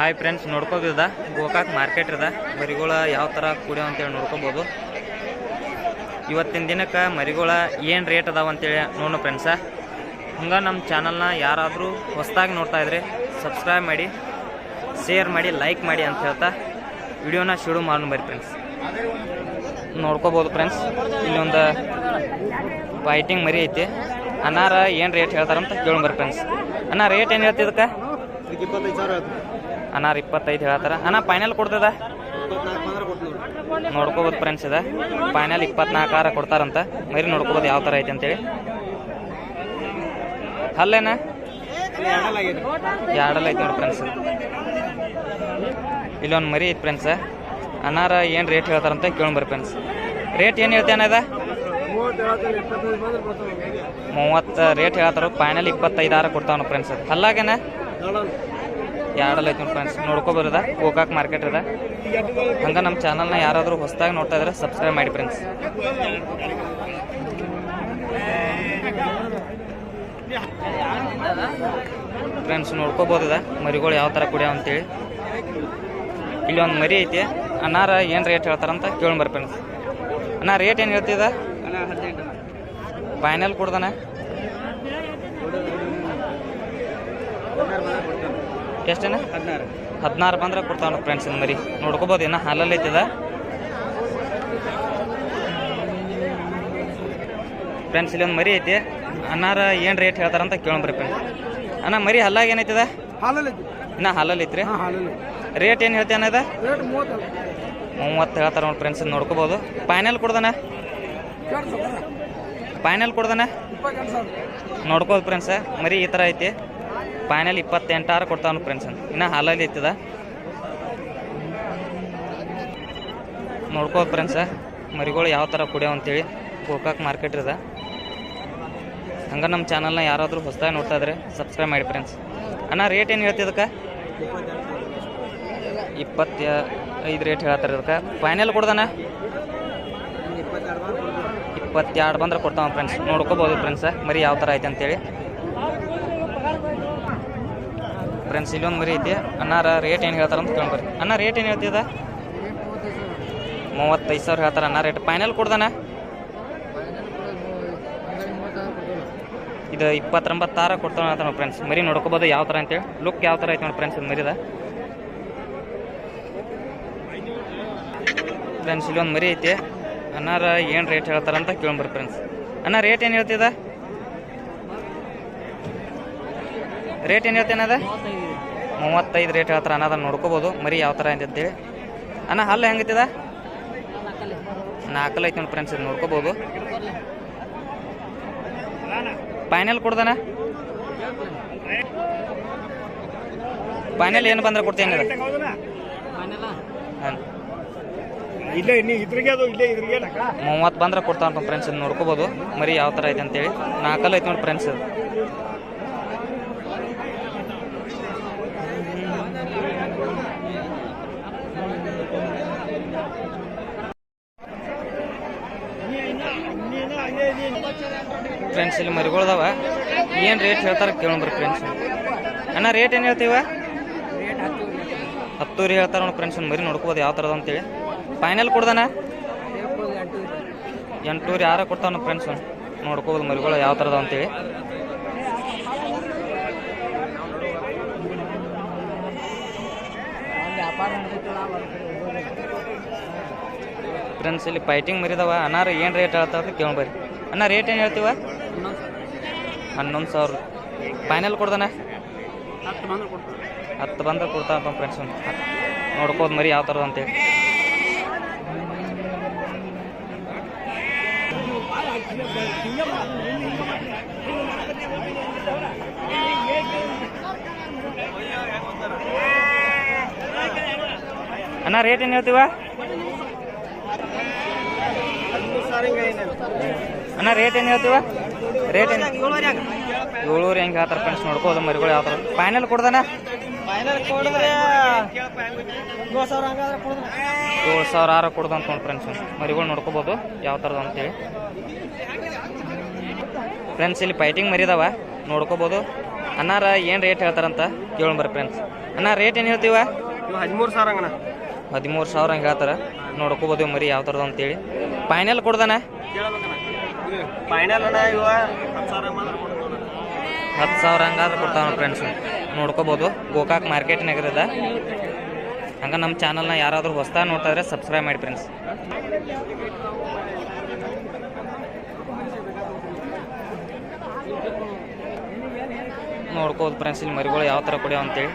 Hi friends ನೋಡ್ಕೋಬೋದ Gokak market ಇದ. ಮರಿಗಳ ಯಾವ ಥರ ಕೂಡ್ಯಾವ ಅಂತೇಳಿ ನೋಡ್ಕೋಬೋದು. ಇವತ್ತಿನ ದಿನಕ್ಕೆ ಮರಿಗಳ ಏನು ರೇಟ್ ಅದಾವ ಅಂತೇಳಿ ನೋಡೋಣ ಫ್ರೆಂಡ್ಸ ಹಂಗೆ ನಮ್ಮ ಚಾನಲ್ನ ಯಾರಾದರೂ ಹೊಸದಾಗಿ ನೋಡ್ತಾ ಇದ್ರಿ ಸಬ್ಸ್ಕ್ರೈಬ್ ಮಾಡಿ ಶೇರ್ ಮಾಡಿ ಲೈಕ್ ಮಾಡಿ ಅಂತ ಹೇಳ್ತಾ ವಿಡಿಯೋನ ಶುರು ಮಾಡೋಣ ಬರ್ರಿ ಫ್ರೆಂಡ್ಸ್ ನೋಡ್ಕೋಬೋದು ಫ್ರೆಂಡ್ಸ್ ಇಲ್ಲೊಂದು ಫೈಟಿಂಗ್ ಮರಿ ಐತಿ. ಅನಾರ ಏನು ರೇಟ್ ಹೇಳ್ತಾರಂತ ಕೇಳೋಣ ಬರ್ರಿ ಫ್ರೆಂಡ್ಸ್ ಅನ್ನ ರೇಟ್ ಏನು ಹೇಳ್ತಿದ್ದಕ್ಕೆ ಇದಕ್ಕೆ? ಇಪ್ಪತ್ತೈದು ಅನ್ನಾರ ಇಪ್ಪತ್ತೈದು ಹೇಳ್ತಾರ. ಅಣ್ಣ ಫೈನಲ್ ಕೊಡ್ತದ? ನೋಡ್ಕೋಬೋದು ಫ್ರೆಂಡ್ಸ್ ಇದೆ. ಫೈನಲ್ ಇಪ್ಪತ್ನಾಲ್ಕಾರ ಕೊಡ್ತಾರಂತ. ಮರಿ ನೋಡ್ಕೋಬೋದು ಯಾವ ಥರ ಐತೆ ಅಂತೇಳಿ. ಅಲ್ಲೇನ? ಎರಡಲ್ಲ ಐತೆ ನೋಡಿ ಫ್ರೆಂಡ್ಸ್ ಇಲ್ಲೊಂದು ಮರಿ ಐತೆ ಫ್ರೆಂಡ್ಸ್ ಅನಾರ ಏನು ರೇಟ್ ಹೇಳ್ತಾರಂತ ಕೇಳೋಣ ಫ್ರೆಂಡ್ಸ್ ರೇಟ್ ಏನು ಹೇಳ್ತೇನೆ ಅದ ಮೂವತ್ತು ರೇಟ್ ಹೇಳ್ತಾರ. ಫೈನಲ್ ಇಪ್ಪತ್ತೈದಾರ ಕೊಡ್ತಾವ ಫ್ರೆಂಡ್ಸ್ ಅಲ್ಲಾಗೇನ? ಐತೆ ನೋಡಿ ಫ್ರೆಂಡ್ಸ್ ನೋಡ್ಕೋಬೋದ ಗೋಕಾಕ್ ಮಾರ್ಕೆಟ್ ಅದ ಹಂಗೆ ನಮ್ಮ ಚಾನಲ್ನ ಯಾರಾದರೂ ಹೊಸದಾಗಿ ನೋಡ್ತಾ ಇದ್ರೆ ಸಬ್ಸ್ಕ್ರೈಬ್ ಮಾಡಿ ಫ್ರೆಂಡ್ಸ್ ಫ್ರೆಂಡ್ಸ್ ನೋಡ್ಕೋಬೋದ ಮರಿಗಳು ಯಾವ ಥರ ಕುಡಿಯೋ ಅಂತೇಳಿ. ಇಲ್ಲಿ ಒಂದು ಮರಿ ಐತಿ. ಅನ್ನಾರ ಏನು ರೇಟ್ ಹೇಳ್ತಾರಂತ ಕೇಳಿ ಫ್ರೆಂಡ್ಸ್ ಅಣ್ಣ ರೇಟ್ ಏನು ಹೇಳ್ತಿದ? ಫೈನಲ್ ಕೊಡ್ದಾನ? ಎಷ್ಟೇನ? ಹದಿನಾರು ಹದಿನಾರು ಬಂದ್ರೆ ಕೊಡ್ತಾವ ಫ್ರೆಂಡ್ಸ್ ಇನ್ ಮರಿ. ನೋಡ್ಕೋಬೋದು ಇನ್ನು ಹಾಲಲ್ಲಿ ಐತದ? ಫ್ರೆಂಡ್ಸ್ ಇಲ್ಲಿ ಒಂದು ಮರಿ ಐತಿ. ಅನ್ನಾರ ಏನು ರೇಟ್ ಹೇಳ್ತಾರಂತ ಕೇಳಿ ಫ್ರೆಂಡ್ಸ್ ಅಣ್ಣ ಮರಿ ಹಲ್ಲಾಗ ಏನೈತದ ಇನ್ನ ಹಾಲಲ್ಲಿ ಐತ್ರಿ? ರೇಟ್ ಏನು ಹೇಳ್ತೇನೆ ಅದ ಮೂವತ್ತು ಹೇಳ್ತಾರೆ ನೋಡಿ ಫ್ರೆಂಡ್ಸ್ ನೋಡ್ಕೋಬೋದು. ಫೈನಲ್ ಕೊಡ್ದನ ಫೈನಲ್ ಕೊಡ್ದನ ನೋಡ್ಕೋದು ಫ್ರೆಂಡ್ಸ್ ಮರಿ ಈ ಥರ ಐತಿ. ಫೈನಲ್ ಇಪ್ಪತ್ತೆಂಟಾರು ಕೊಡ್ತಾವನು ಫ್ರೆಂಡ್ಸ್ ಇನ್ನು ಹಾಲಲ್ಲಿ ಇತ್ತದ ನೋಡ್ಕೋ ಫ್ರೆಂಡ್ಸ್ ಮರಿಗಳು ಯಾವ ಥರ ಕುಡಿಯೋ ಅಂತೇಳಿ ಗೋಕಾಕ್ ಮಾರ್ಕೆಟ್ ಇದ ಹಂಗೆ ನಮ್ಮ ಚಾನಲ್ನ ಯಾರಾದರೂ ಹೊಸದಾಗಿ ನೋಡ್ತಾ ಇದ್ರೆ ಸಬ್ಸ್ಕ್ರೈಬ್ ಮಾಡಿ ಫ್ರೆಂಡ್ಸ್ ಅಣ್ಣ ರೇಟ್ ಏನು ಹೇಳ್ತಿದ್ದಕ್ಕೆ ಇಪ್ಪತ್ತ, ಐದು ರೇಟ್ ಹೇಳ್ತಾರೆ ಇದಕ್ಕೆ. ಫೈನಲ್ ಕೊಡ್ತಾರೆ ಇಪ್ಪತ್ತೆರಡು ಬಂದ್ರೆ ಕೊಡ್ತಾವ ಫ್ರೆಂಡ್ಸ್ ನೋಡ್ಕೋಬೋದು ಫ್ರೆಂಡ್ಸ್ ಮರಿ ಯಾವ ಥರ ಐತೆ ಅಂತೇಳಿ. ಫ್ರೆಂಡ್ಸ್ ಇಲ್ಲೊಂದು ಮರಿ ಐತಿ. ಅನ್ನಾರ ರೇಟ್ ಏನು ಹೇಳ್ತಾರ ಅಂತ ಕೇಳ್ಬರ್ರಿ ಅಣ್ಣ ರೇಟ್ ಏನು ಹೇಳ್ತಿದ ಮೂವತ್ತೈದು ಸಾವಿರ ಹೇಳ್ತಾರ ಅನ್ನ ರೇಟ್ ಫೈನಲ್ ಕೊಡ್ದಾನ ಇದು ಇಪ್ಪತ್ತೊಂಬತ್ತಾರ ಕೊಡ್ತಾನ ನೋಡಿ ಫ್ರೆಂಡ್ಸ್ ಮರಿ ನೋಡ್ಕೋಬೋದು ಯಾವ ಥರ ಅಂತೇಳಿ. ಲುಕ್ ಯಾವ ಥರ ಐತೆ ನೋಡಿ ಫ್ರೆಂಡ್ಸ್ ಇದು ಮರಿದ. ಫ್ರೆಂಡ್ಸ್ ಇಲ್ಲೊಂದು ಮರಿ ಐತಿ. ಅನ್ನಾರ ಏನು ರೇಟ್ ಹೇಳ್ತಾರಂತ ಕೇಳ್ಬರ್ರಿ ಫ್ರೆಂಡ್ಸ್ ಅಣ್ಣ ರೇಟ್ ಏನು ಹೇಳ್ತಿದ ರೇಟ್ ಏನು ಹೇಳ್ತೇನೆ ಅದ? ಮೂವತ್ತೈದು ರೇಟ್ ಹೇಳ್ತಾರ. ಅನ್ನೋದ ನೋಡ್ಕೋಬೋದು. ಮರಿ ಯಾವ ಥರ ಅಂತ ಅಂತೇಳಿ. ಅಣ್ಣ ಹಲ್ಲು ಹೆಂಗೈತಿದ? ನಾಲ್ಕಲ್ಲ ಐತೆ ನೋಡಿ ಫ್ರೆಂಡ್ಸ್ ಇದು ನೋಡ್ಕೋಬೋದು. ಫೈನಲ್ ಕೊಡ್ದನ ಫೈನಲ್ ಏನು ಬಂದ್ರೆ ಕೊಡ್ತೀನಿ ಮೂವತ್ತು ಬಂದ್ರೆ ಕೊಡ್ತಾನ ಫ್ರೆಂಡ್ಸ್ ಇದು ನೋಡ್ಕೋಬೋದು. ಮರಿ ಯಾವ ಥರ ಐತೆ ಅಂತೇಳಿ. ನಾಲ್ಕಲ್ಲ ಐತಿ ನೋಡಿ ಫ್ರೆಂಡ್ಸ್ ಇದು. ಫ್ರೆಂಡ್ಸ್ ಇಲ್ಲಿ ಮರಿಗಳದಾವ ಏನು ರೇಟ್ ಹೇಳ್ತಾರೆ ಕೇಳ್ಬರ್ ಫ್ರೆಂಡ್ಸ್ ಅಣ್ಣ ರೇಟ್ ಏನು ಹೇಳ್ತೀವ? ಹತ್ತೂರಿ ಹೇಳ್ತಾರೆ ನೋಡಿ ಫ್ರೆಂಡ್ಸ್ ಮರಿ ನೋಡ್ಕೋಬೋದು ಯಾವ ಥರದ ಅಂತೇಳಿ. ಫೈನಲ್ ಕೊಡ್ದಾನ ಎಂಟೂರಿ ಯಾರ ಕೊಡ್ತಾವ ಫ್ರೆಂಡ್ಸ್ ನೋಡ್ಕೋಬೋದು ಮರಿಗಳು ಯಾವ ಥರದ ಅಂತೇಳಿ. ಫ್ರೆಂಡ್ಸ್ ಇಲ್ಲಿ ಫೈಟಿಂಗ್ ಮರಿದವ. ಅನಾರ ಏನು ರೇಟ್ ಹೇಳ್ತಾವ್ರಿ ಕೇಳ್ಬರಿ ಅಣ್ಣ ರೇಟ್ ಏನು ಹೇಳ್ತೀವ? ಹನ್ನೊಂದು ಸಾವಿರ. ಫೈನಲ್ ಕೊಡ್ದಾನ? ಹತ್ತು ಬಂದ್ರೆ ಕೊಡ್ತಾವ ಫ್ರೆಂಡ್ಸ್ ನೋಡ್ಕೋದು ಮರಿ ಯಾವ ಥರದ ಅಂತೇಳಿ. ಅಣ್ಣ ರೇಟ್ ಏನು ಹೇಳ್ತೀವ? ಅಣ್ಣ ರೇಟ್ ಏನು ಹೇಳ್ತೀವ? ರೇಟ್ ಏನು? ಏಳೂರು ಹೆಂಗೆ ಹೇಳ್ತಾರೆ ಫ್ರೆಂಡ್ಸ್ ನೋಡ್ಕೋದು ಮರಿಗಳು ಯಾವ ಥರ? ಫೈನಲ್ ಕೊಡ್ದಾನ ಏಳು ಸಾವಿರ ಆರು ಕೊಡ್ದು ಅಂತ ನೋಡಿ ಫ್ರೆಂಡ್ಸ್ ಮರಿಗಳು ನೋಡ್ಕೋಬೋದು ಯಾವ ಥರದ್ದು ಅಂತೇಳಿ ಫ್ರೆಂಡ್ಸ್ ಇಲ್ಲಿ ಫೈಟಿಂಗ್ ಮರಿದಾವ ನೋಡ್ಕೋಬೋದು. ಅಣ್ಣಾರ ಏನು ರೇಟ್ ಹೇಳ್ತಾರಂತ ಕೇಳಂಬರ್ರಿ ಫ್ರೆಂಡ್ಸ್ ಅಣ್ಣ ರೇಟ್ ಏನು ಹೇಳ್ತೀವ? ಹದಿಮೂರು ಸಾವಿರ ಹದಿಮೂರು ಸಾವಿರ ಹಂಗೆ ಹೇಳ್ತಾರೆ? ನೋಡ್ಕೋಬೋದು ಮರಿ ಯಾವ ಥರದ್ದು ಅಂತೇಳಿ. ಫೈನಲ್ ಕೊಡ್ದಾನ? ಹತ್ತು ಸಾವಿರ ಹಂಗಾದ್ರೆ ಕೊಡ್ತಾವ ಫ್ರೆಂಡ್ಸ್ ನೋಡ್ಕೋಬೋದು. ಗೋಕಾಕ್ ಮಾರ್ಕೆಟ್ ನಗರದ ಹಂಗ ನಮ್ಮ ಚಾನಲ್ನ ಯಾರಾದರೂ ಹೊಸ್ದಾಗಿ ನೋಡ್ತಾ ಇದ್ರೆ ಸಬ್ಸ್ಕ್ರೈಬ್ ಮಾಡಿ ಫ್ರೆಂಡ್ಸ್ ನೋಡ್ಕೋದು ಫ್ರೆಂಡ್ಸ್ ಇಲ್ಲಿ ಮರಿಗಳು ಯಾವ ಥರ ಕೊಡ್ಯಾವ ಅಂತೇಳಿ.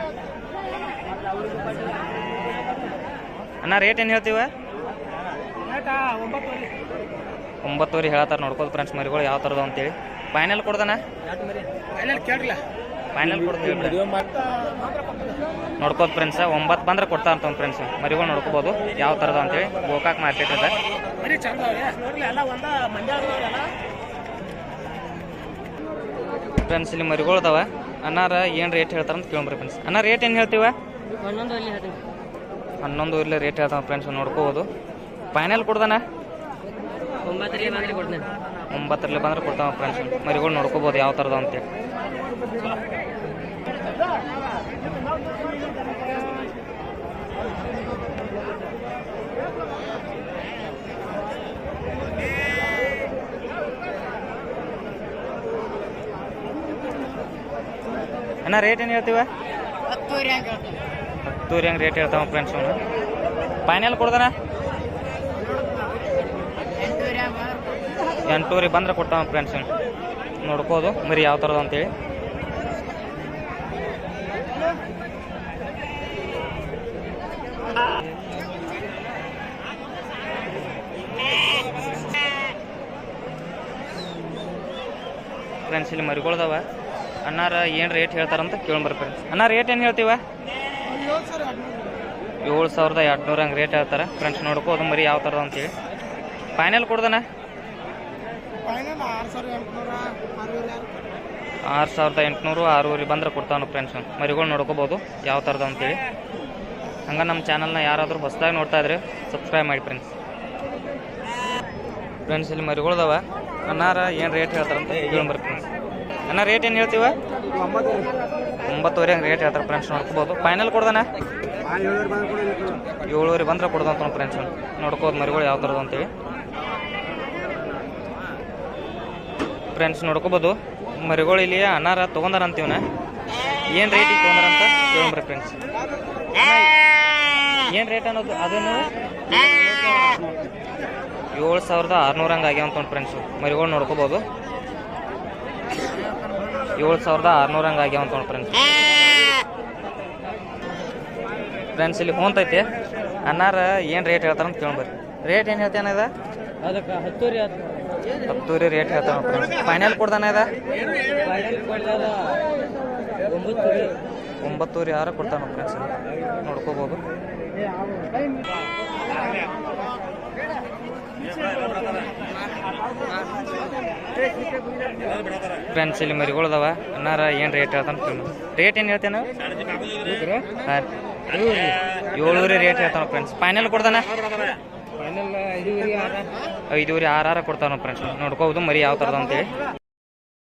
ಅಣ್ಣ ರೇಟ್ ಏನು ಹೇಳ್ತೀವ? ಒಂಬತ್ತುವರೆ? ಹೇಳ್ತಾರೆ ನೋಡ್ಕೋದು ಫ್ರೆಂಡ್ಸ್ ಮರಿಗಳು ಯಾವ ಥರದ್ದು ಅಂತೇಳಿ. ಫೈನಲ್ ಕೊಡ್ದಾನ? ಫೈನಲ್ ಕೊಡ್ತೀವಿ ನೋಡ್ಕೋದು ಫ್ರೆಂಡ್ಸ್ ಒಂಬತ್ತು ಬಂದ್ರೆ ಕೊಡ್ತಾ ಅಂತ ಫ್ರೆಂಡ್ಸ್ ಮರಿಗಳು ನೋಡ್ಕೋಬೋದು ಯಾವ ಥರದ ಅಂತೇಳಿ. ಗೋಕಾಕ್ ಮಾರ್ಕೆಟ್ ಇದೆ ಬರೀ ಚಂದ ನೋಡ್ಲಿ ಎಲ್ಲ ಒಂದ ಮಂಡ್ಯ ಫ್ರೆಂಡ್ಸ್ ಇಲ್ಲಿ ಮರಿಗಳು ಅದಾವ. ಅನ್ನಾರ ಏನು ರೇಟ್ ಹೇಳ್ತಾರೆ ಅಂತ ಕೇಳ್ರಿ ಫ್ರೆಂಡ್ಸ್ ಅನ್ನ ರೇಟ್ ಏನು ಹೇಳ್ತೀವ? ಹನ್ನೊಂದು ಊರಲ್ಲಿ ಹೇಳ್ತೀನಿ. ಹನ್ನೊಂದು ಇಲ್ಲ ರೇಟ್ ಹೇಳ್ತಾವೆ ಫ್ರೆಂಡ್ಸ್ ನೋಡ್ಕೋಬೋದು. ಫೈನಲ್ ಕೊಡ್ದಾನ? ಒಂಬತ್ತರಲ್ಲಿ ಬಂದ್ರೆ ಕೊಡ್ತೀನಿ. ಒಂಬತ್ತರಲ್ಲಿ ಬಂದ್ರೆ ಕೊಡ್ತಾವ ಫ್ರೆಂಡ್ಸ್ ಮರಿಗಳು ನೋಡ್ಕೋಬೋದು ಯಾವ ಥರದ ಅಂತೇಳಿ ಅಣ್ಣ ರೇಟ್ ಏನು ಹೇಳ್ತೀವ? ಹತ್ತೂರಿ ಹಂಗೆ ರೇಟ್ ಹೇಳ್ತಾವ ಫ್ರೆಂಡ್ಸ್ ಅವನು. ಫೈನಲ್ ಕೊಡ್ದಾನ? ಹಂಗೆ ಎಂಟೂರಿ ಬಂದ್ರೆ ಕೊಟ್ಟವ ಫ್ರೆಂಡ್ಸ್ ನೋಡ್ಕೋದು. ಮರಿ ಯಾವ ಥರದ ಅಂತೇಳಿ. ಫ್ರೆಂಡ್ಸ್ ಇಲ್ಲಿ ಮರಿಗೊಳ್ದವ. ಅಣ್ಣಾರ ಏನು ರೇಟ್ ಹೇಳ್ತಾರಂತ ಕೇಳ್ಬರ್ರಿ ಫ್ರೆಂಡ್ಸ್ ಅಣ್ಣ ರೇಟ್ ಏನು ಹೇಳ್ತೀವ? ಏಳು ಸಾವಿರದ ಎರಡುನೂರ ಹಂಗೆ ರೇಟ್ ಹೇಳ್ತಾರೆ. ಫ್ರೆಂಡ್ಸ್ ನೋಡ್ಕೋದು ಮರಿ ಯಾವ ಥರದ ಅಂತೇಳಿ. ಫೈನಲ್ ಕೊಡ್ದನ? ಆರು ಸಾವಿರದ ಎಂಟುನೂರು ಆರೂವರೆ ಬಂದ್ರೆ ಕೊಡ್ತಾವನು ಫ್ರೆಂಡ್ಸ್ ಮರಿಗಳು ನೋಡ್ಕೋಬೋದು ಯಾವ ಥರದ ಅಂತೇಳಿ. ಹಂಗೆ ನಮ್ಮ ಚಾನಲ್ನ ಯಾರಾದರೂ ಹೊಸದಾಗಿ ನೋಡ್ತಾ ಇದ್ರೆ ಸಬ್ಸ್ಕ್ರೈಬ್ ಮಾಡಿ ಫ್ರೆಂಡ್ಸ್ ಫ್ರೆಂಡ್ಸ್ ಇಲ್ಲಿ ಮರಿಗಳು ಮರಿಗಳದವ ಅನ್ನಾರ ಏನು ರೇಟ್ ಹೇಳ್ತಾರಂತ ಕೇಳ್ಬರ್ರಿ ಫ್ರೆಂಡ್ಸ್ ಅನ್ನ ರೇಟ್ ಏನು ಹೇಳ್ತೀವ? ಒಂಬತ್ತು ಒಂಬತ್ತುವರೆ ಹಂಗೆ ರೇಟ್ ಹೇಳ್ತಾರೆ ಫ್ರೆಂಡ್ಸ್ ನೋಡ್ಕೋಬೋದು. ಫೈನಲ್ ಕೊಡ್ದಾನ ಏಳುವರೆ ಬಂದ್ರೆ ಕೊಡಿ ಏಳುವರೆ ಬಂದ್ರೆ ಕೊಡ್ದಂತ ಫ್ರೆಂಡ್ಸ್ ನೋಡ್ಕೋದು ಮರಿಗಳು ಯಾವ ಥರದ್ದು ಅಂತೇಳಿ. ಫ್ರೆಂಡ್ಸ್ ನೋಡ್ಕೋಬೋದು. ಮರಿಗಳು ಇಲ್ಲಿ ಅನಾರ ತೊಗೊಂಡಾರ ಅಂತೀವನ ಏನು ರೇಟಿಗೆ ತೊಗೊಂಡಾರ ಅಂತ ಕೇಳ್ರಿ ಫ್ರೆಂಡ್ಸ್ ಏನು ರೇಟ್ ಅನ್ನೋದು ಅದನ್ನು ಏಳು ಸಾವಿರದ ಆರುನೂರ ಹಂಗೆ ಆಗ್ಯಾವ ಅಂತ ಫ್ರೆಂಡ್ಸು ಮರಿಗಳು ನೋಡ್ಕೋಬೋದು. ಏಳು ಸಾವಿರದ ಆರುನೂರ ಹಂಗೆ ಆಗ್ಯಾವ ಅಂತ ಫ್ರೆಂಡ್ಸ್ ಫ್ರೆಂಡ್ಸ್ ಇಲ್ಲಿ ಹೊಂತೈತಿ ಅನ್ನಾರ ಏನು ರೇಟ್ ಹೇಳ್ತಾರಂತ ಕೇಳ್ಬರ್ರಿ ರೇಟ್ ಏನು ಹೇಳ್ತೇನೆ ಇದು? ಅದಕ್ಕೆ ಹತ್ತುವರೆ ಆಯ್ತು ಹತ್ತೂರಿ ರೇಟ್ ಫ್ರೆಂಡ್ಸ್ ಫೈನಲ್ ಕೊಡ್ತಾನ ಒಂಬತ್ತುವರೆ ಒಂಬತ್ತೂರಿ ಆರು ಕೊಡ್ತಾನ ಫ್ರೆಂಡ್ಸ್ ನೋಡ್ಕೋಬೋದು. ಫ್ರೆಂಡ್ಸ್ ಇಲ್ಲಿ ಮರಿಗಳದಾವ. ಅನ್ನಾರ ಏನು ರೇಟ್ ಹೇಳ್ತಾನೆ ರೇಟ್ ಏನು ಹೇಳ್ತೇನೆ? ಏಳೂರಿ ರೇಟ್ ಹೇಳ್ತಾನ ಫ್ರೆಂಡ್ಸ್ ಫೈನಲ್ ಕೊಡ್ತಾನ? ಐದುವರೆ ಆರ ಆರ ಕೊಡ್ತಾನ ಫ್ರೆಂಡ್ಸ್ ನೋಡ್ಕೋಬೋದು ಮರಿ ಯಾವ ಅಂತ ಅಂತೇಳಿ.